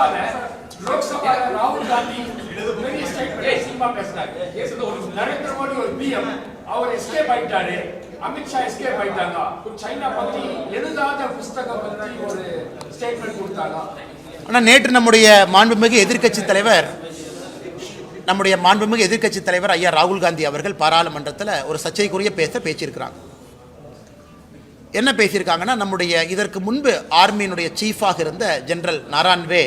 லோக்சபால லோக்சபால ராகுல் காந்தி பெரிய ஸ்டேட்மெண்ட் சீமா பேசினாரு நரேந்திர மோடி ஒரு பிஎம் அவர் எஸ்கேப் ஆயிட்டாரு. அமித்ஷா எஸ்கேப் ஆயிட்டாங்க. சைனா பத்தி எழுதாத புஸ்தகம் பத்தி ஒரு ஸ்டேட்மெண்ட் கொடுத்தாங்க. ஆனால் நேற்று நம்முடைய மாண்புமிகு எதிர்க்கட்சி தலைவர் நம்முடைய மாண்புமிகு எதிர்க்கட்சி தலைவர் ஐயா ராகுல் காந்தி அவர்கள் பாராளுமன்றத்தில் ஒரு சர்ச்சைக்குரிய பேச பேசியிருக்கிறாங்க. என்ன பேசியிருக்காங்கன்னா நம்முடைய இதற்கு முன்பு ஆர்மியினுடைய சீஃபாக இருந்த ஜெனரல் நாரான்வே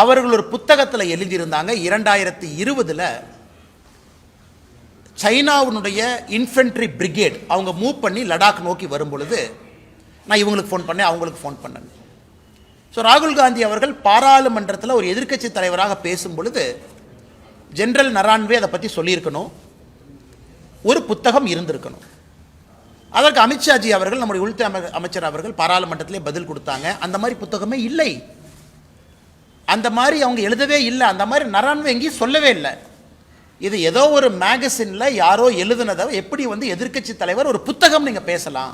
அவர்கள் ஒரு புத்தகத்தில் எழுதியிருந்தாங்க இரண்டாயிரத்தி இருபதில் சைனாவினுடைய இன்ஃபென்ட்ரி பிரிகேட் அவங்க மூவ் பண்ணி லடாக் நோக்கி வரும் பொழுது நான் இவங்களுக்கு ஃபோன் பண்ணேன் அவங்களுக்கு ஃபோன் பண்ணேன். ஸோ ராகுல் காந்தி அவர்கள் பாராளுமன்றத்தில் ஒரு எதிர்க்கட்சி தலைவராக பேசும் பொழுது ஜென்ரல் நரான்வே அதை பற்றி சொல்லியிருக்கணும். ஒரு புத்தகம் இருந்திருக்கணும். அதற்கு அமித்ஷாஜி அவர்கள் நம்முடைய உள்துறை அமைச்சர் அவர்கள் பாராளுமன்றத்திலே பதில் கொடுத்தாங்க. அந்த மாதிரி புத்தகமே இல்லை. அந்த மாதிரி அவங்க எழுதவே இல்லை. அந்த மாதிரி நரான்வே எங்கேயும் சொல்லவே இல்லை. இது ஏதோ ஒரு மேகசினில் யாரோ எழுதுனதை எப்படி வந்து எதிர்க்கட்சி தலைவர் ஒரு புத்தகம் நீங்கள் பேசலாம்.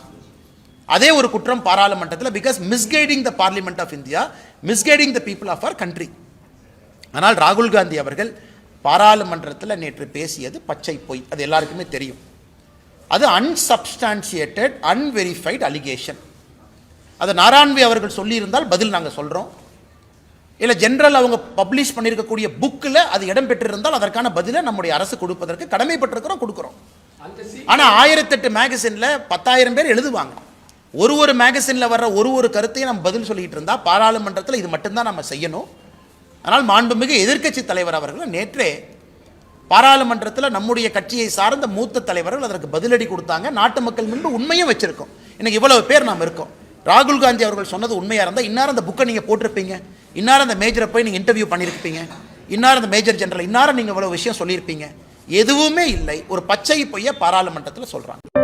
அதே ஒரு குற்றம் பாராளுமன்றத்தில் because misguiding the parliament of India misguiding the people of our country ஆனால் ராகுல் காந்தி அவர்கள் பாராளுமன்றத்தில் நேற்று பேசியது பச்சை பொய். அது எல்லாருக்குமே தெரியும். அது அன்சப்ஸ்டான்சியேட்டட் அன்வெரிஃபைடு அலிகேஷன் அது நாராயண்வி அவர்கள் சொல்லியிருந்தால் பதில் நாங்கள் சொல்கிறோம் இல்லை ஜென்ரல் அவங்க பப்ளிஷ் பண்ணியிருக்கக்கூடிய புக்கில் அது இடம் பெற்றிருந்தால் அதற்கான பதிலை நம்முடைய அரசு கொடுப்பதற்கு கடமைப்பட்டிருக்கிறோம் கொடுக்குறோம். ஆனால் ஆயிரத்தெட்டு மேகசினில் பத்தாயிரம் பேர் எழுதுவாங்க. ஒரு ஒரு மேகசினில் வர்ற ஒரு ஒரு கருத்தையும் நம்ம பதில் சொல்லிட்டு இருந்தால் பாராளுமன்றத்தில் இது மட்டும்தான் நம்ம செய்யணும். ஆனால் மாண்புமிகு எதிர்க்கட்சி தலைவர் அவர்கள் நேற்றே பாராளுமன்றத்தில் நம்முடைய கட்சியை சார்ந்த மூத்த தலைவர்கள் அதற்கு பதிலடி கொடுத்தாங்க. நாட்டு மக்கள் முன்பு உண்மையும் வச்சிருக்கோம். இன்னைக்கு இவ்வளவு பேர் நாம் இருக்கோம். ராகுல் காந்தி அவர்கள் சொன்னது உண்மையாக இருந்தால் இன்னார் அந்த புக்கை நீங்கள் போட்டிருப்பீங்க. இன்னார் அந்த மேஜரை போய் நீங்கள் இன்டர்வியூ பண்ணியிருப்பீங்க இன்னார் அந்த மேஜர் ஜெனரல் இன்னார நீங்கள் இவ்வளோ விஷயம் சொல்லியிருப்பீங்க எதுவுமே இல்லை. ஒரு பச்சை பொய்ய பாராளுமன்றத்தில் சொல்கிறாங்க